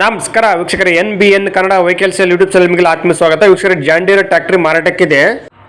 ನಮಸ್ಕಾರ ವೀಕ್ಷಕರ N B N Kannada vehicles YouTube channel ನಿಮಗೆ ಆತ್ಮ ಸ್ವಾಗತ ವೀಕ್ಷಕರ ಜಾಂಡೀರ್ ಮಾರಾಟಕ್ಕಿದೆ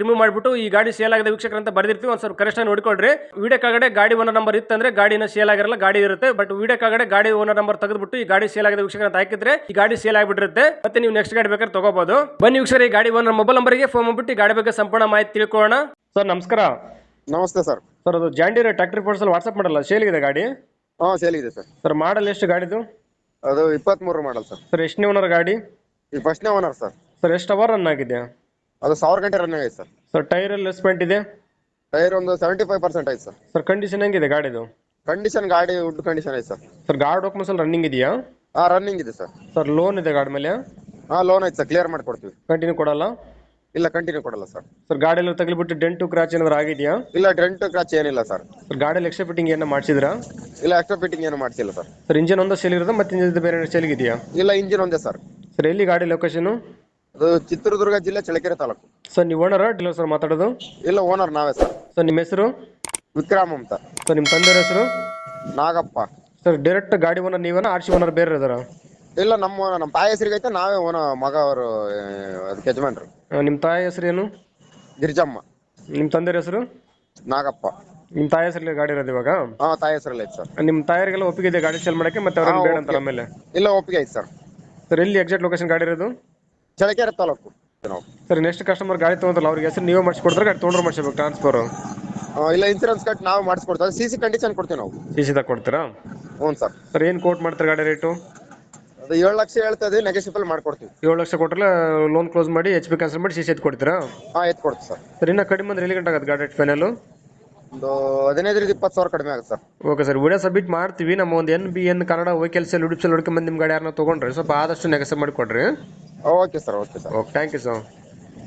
ರಿಮೂವ್ ಮಾಡಿಬಿಟ್ಟು ಈ ಗಾಡಿ ಸೇಲ್ ಆಗಿದೆ ವೀಕ್ಷಕರ ಅಂತ ಬರ್ದಿರ್ತೀವಿ ಒಂದು ಸ್ವಲ್ಪ ಕರೆಕ್ಷನ್ ನೋಡಿಕೊಳ್ಳ್ರಿ ವಿಡಿಯೋ ಕಾಗಡೆ ಗಾಡಿ ಓನರ್ ನಂಬರ್ ಇತ್ತಂದ್ರೆ ಗಾಡಿನ ಸೇಲ್ ಆಗಿರಲ್ಲ ಗಾಡಿ ಇರುತ್ತೆ ಬಟ್ ವಿಡಿಯೋ ಕಾಗಡೆ ಗಾಡಿ ಓನರ್ ನಂಬರ್ ತೆಗೆದುಬಿಟ್ಟು ಈ ಗಾಡಿ ಸೇಲ್ ಆಗಿದೆ ವೀಕ್ಷಕರ ಅಂತ ಹಾಕಿದ್ರೆ ಈ ಗಾಡಿ ಸೇಲ್ ಆಗಿಬಿಟ್ಟಿರುತ್ತೆ ಮತ್ತೆ ನೀವು ನೆಕ್ಸ್ಟ್ ಗಾಡಿ ಬೇಕಾದ್ರೆ ತಗೋಬಹುದು ಬನ್ನಿ ವೀಕ್ಷಕರ ಈ ಗಾಡಿ ಓನರ್ ಮೊಬೈಲ್ ನಂಬರ್ಗೆ ಫೋನ್ ಮಾಡ್ಬಿಟ್ಟು ಗಾಡಿ ಬಗ್ಗೆ ಸಂಪೂರ್ಣ ಮಾಹಿತಿ ತಿಳ್ಕೊಳ್ಳೋಣ ಸರ್ ನಮಸ್ಕಾರ ನಮಸ್ತೆ ಸರ್ ಸರ್ ಅದು ಜಾಂಡೀರ್ ಟ್ರಾಕ್ಟರ್ ಫೋರ್ಸಲ್ಲಿ ವಾಟ್ಸಪ್ ಮಾಡಲ್ಲ ಸೇಲ್ ಇದೆ ಗಾಡಿ ಹಾಂ ಸೇಲ್ ಇದೆ ಸರ್ ಸರ್ ಮಾಡಲ್ ಎಷ್ಟು ಗಾಡಿದು ಅದು ಇಪ್ಪತ್ತ್ಮೂರು ಮಾಡಲ್ ಸರ್ ಸರ್ ಎಷ್ಟನೇ ಓನರ್ ಗಾಡಿ ಫಸ್ಟ್ನೇ ಓನರ್ ಸರ್ ಸರ್ ಎಷ್ಟು ಅವರ್ ರನ್ ಆಗಿದೆ ಅದು ಸಾವಿರ ಗಂಟೆ ರನ್ನಿಂಗ್ ಐತೆ ಸರ್ ಸರ್ ಟೈರ್ ಎಲ್ಲ ಸ್ಪೆಂಟ್ ಇದೆ ಟೈರ್ ಒಂದು ಸೆವೆಂಟಿ ಫೈವ್ ಪರ್ಸೆಂಟ್ ಐತೆ ಸರ್ ಸರ್ ಕಂಡೀಷನ್ ಹೆಂಗಿದೆ ಗಾಡಿದು ಕಂಡೀಷನ್ ಗಾಡಿ ಗುಡ್ ಕಂಡೀಷನ್ ಐತೆ ಸರ್ ಸರ್ ಗಾಡಿ ಡಾಕ್ಯುಮೆಂಟ್ಸ್ ರನ್ನಿಂಗ್ ಇದೆಯಾ ಹಾಂ ರನ್ನಿಂಗ್ ಇದೆ ಸರ್ ಸರ್ ಲೋನ್ ಇದೆ ಗಾಡಿ ಮೇಲೆ ಹಾಂ ಲೋನ್ ಐತೆ ಸರ್ ಕ್ಲಿಯರ್ ಮಾಡ್ಕೊಡ್ತೀವಿ ಕಂಟಿನ್ಯೂ ಕೊಡಲ್ಲ ಇಲ್ಲ ಕಂಟಿನ್ಯೂ ಕೊಡಲ್ಲ ಸರ್ ಸರ್ ಗಾಡಿಯಲ್ಲಿ ಎಲ್ಲ ತಗಲಿಬಿಟ್ಟು ಡೆಂಟು ಕ್ರಾಚ್ ಏನಾದ್ರು ಆಗಿದೆಯಾ ಇಲ್ಲ ಡೆಂಟು ಕ್ರಾಚ್ ಏನಿಲ್ಲ ಸರ್ ಸರ್ ಗಾಡಿಯಲ್ಲಿ ಎಕ್ಸ್ಟ್ರಾ ಫಿಟ್ಟಿಂಗ್ ಏನೋ ಮಾಡ್ಸಿದ್ರಾ ಇಲ್ಲ ಎಕ್ಸ್ಟ್ರಾ ಫಿಟ್ಟಿಂಗ್ ಏನೋ ಮಾಡ್ತಿಲ್ಲ ಸರ್ ಸರ್ ಇಂಜಿನ್ ಒಂದೇ ಸೇಲ್ ಇರೋದು ಮತ್ತೆ ಇಂಜಿನ್ ಬೇರೆ ಇದೆಯಾ ಇಲ್ಲ ಇಂಜಿನ್ ಒಂದೇ ಸರ್ ಸರ್ ಎಲ್ಲಿ ಗಾಡಿ ಲೊಕೇಶನ್ ಚಿತ್ರದುರ್ಗ ಜಿಲ್ಲೆ ಚಳ್ಳಕೆರೆ ತಾಲೂಕು ಸರ್ ನೀವು ಓನರ್ ಡೀಲರ್ ಸರ್ ಮಾತಾಡೋದು ಇಲ್ಲ ಓನರ್ ನಾವೇ ಸರ್ ಸರ್ ನಿಮ್ಮ ಹೆಸರು ವಿಕ್ರಮ್ ಅಂತ ಸರ್ ನಿಮ್ಮ ತಂದೆಯ ಹೆಸರು ನಾಗಪ್ಪ ಸರ್ ಡೈರೆಕ್ಟ್ ಗಾಡಿ ಓನರ್ ನೀವೇನ ಆರ್ ಸಿ ಓನರ್ ಬೇರೆ ಇದಾರ ಇಲ್ಲ ನಮ್ಮ ನಮ್ಮ ತಾಯಿ ಹೆಸರಿಗೈತೆ ನಾವೇ ಓನ ಮಗ ಅವರು ಅದಕ್ಕೆ ಯಜಮಾನ್ರು ನಿಮ್ಮ ತಾಯಿ ಹೆಸರು ಏನು ಗಿರಿಜಮ್ಮ ನಿಮ್ಮ ತಂದೆಯ ಹೆಸರು ನಾಗಪ್ಪ ನಿಮ್ಮ ತಾಯಿ ಹೆಸರಲ್ಲಿ ಗಾಡಿ ಇರೋದು ಇವಾಗ ಹಾ ತಾಯಿ ಹೆಸರಲ್ಲಿ ಐತೆ ಸರ್ ನಿಮ್ಮ ತಾಯಿಗೆಲ್ಲ ಒಪ್ಪಿಗೆ ಇದೆ ಗಾಡಿ ಸೇಲ್ ಮಾಡಕ್ಕೆ ಮತ್ತೆ ಅವ್ರನ್ನ ಬೇಡ ಅಂತ ಆಮೇಲೆ ಇಲ್ಲ ಒಪ್ಪಿಗೆ ಐತೆ ಸರ್ ಸರ್ ಎಲ್ಲಿ ಎಕ್ಸಾಕ್ಟ್ ಲೊಕೇಶನ್ ಗಾಡಿ ಇರೋದು ಚಳಕೆರೆ ತಾಲೂಕು ನಾವು ಸರ್ ನೆಕ್ಸ್ಟ್ ಕಸ್ಟಮರ್ ಗಾಡಿ ತೊಗೊಂಡ್ರಲ್ಲ ಅವ್ರಿಗೆ ಹೆಸರು ನೀವೇ ಮಾಡಿಸ್ಕೊಡ್ತಾರೆ ಗಾಡಿ ತೊಗೊಂಡ್ರೆ ಮಾಡಿಸ್ಬೇಕು ಟ್ರಾನ್ಸ್ಫರ್ ಇಲ್ಲ ಇನ್ಸೂರೆನ್ಸ್ ಕಟ್ ನಾವು ಮಾಡಿಸ್ಕೊಡ್ತೀವಿ ಸಿ ಸಿ ಕಂಡೀಷನ್ ಕೊಡ್ತೀವಿ ನಾವು ಸಿ ಸಿ ಕೊಡ್ತೀರಾ ಹ್ಞೂ ಸರ್ ಸರ್ ಏನು ಕೋಟ್ ಮಾಡ್ತಾರೆ ಗಾಡಿ ರೇಟು ಅದು ಏಳು ಲಕ್ಷ ಹೇಳ್ತಾ ಇದ್ದೀವಿ ನೆಗೆಸಿಬಲ್ ಮಾಡ್ಕೊಡ್ತೀವಿ ಏಳು ಲಕ್ಷ ಕೊಟ್ಟರೆ ಲೋನ್ ಕ್ಲೋಸ್ ಮಾಡಿ ಎಚ್ ಪಿ ಕ್ಯಾನ್ಸಲ್ ಮಾಡಿ ಸಿ ಸಿ ಎತ್ ಕೊಡ್ತೀರಾ ಹಾಂ ಎತ್ ಕೊಡ್ತೀವಿ ಸರ್ ಸರ್ ಇನ್ನೂ ಕಡಿಮೆ ಅಂದ್ರೆ ಎಲ್ಲಿ ಗಂಟೆ ಆಗುತ್ತೆ ಗಾಡಿ ರೇಟ್ ಫೈನಲ್ ಒಂದು ಹದಿನೈದರಿಂದ ಇಪ್ಪತ್ತು ಸಾವಿರ ಕಡಿಮೆ ಆಗುತ್ತೆ sir okay sir video submit ಮಾಡ್ತೀವಿ ನಮ್ಮ ಒಂದು N B N Kannada vehicles ಯೂಟ್ಯೂಬ್ಸಲ್ಲಿ ಹುಡುಕಿ ಬಂದು ನಿಮ್ಮ ಗಾಡಿ ಯಾರನ್ನ ತೊಗೊಂಡ್ರೆ ಸ್ವಲ್ಪ ಆದಷ್ಟು ಮಾಡಿ ಮಾಡಿಕೊಡ್ರಿ Okay, sir. Okay, sir. Okay, thank you, sir.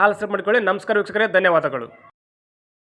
ಹಾಲ್ ಸಬ್ ಮಾಡಿಕೊಳ್ಳಿ ನಮಸ್ಕಾರ ವೀಕ್ಷಕರೇ ಧನ್ಯವಾದಗಳು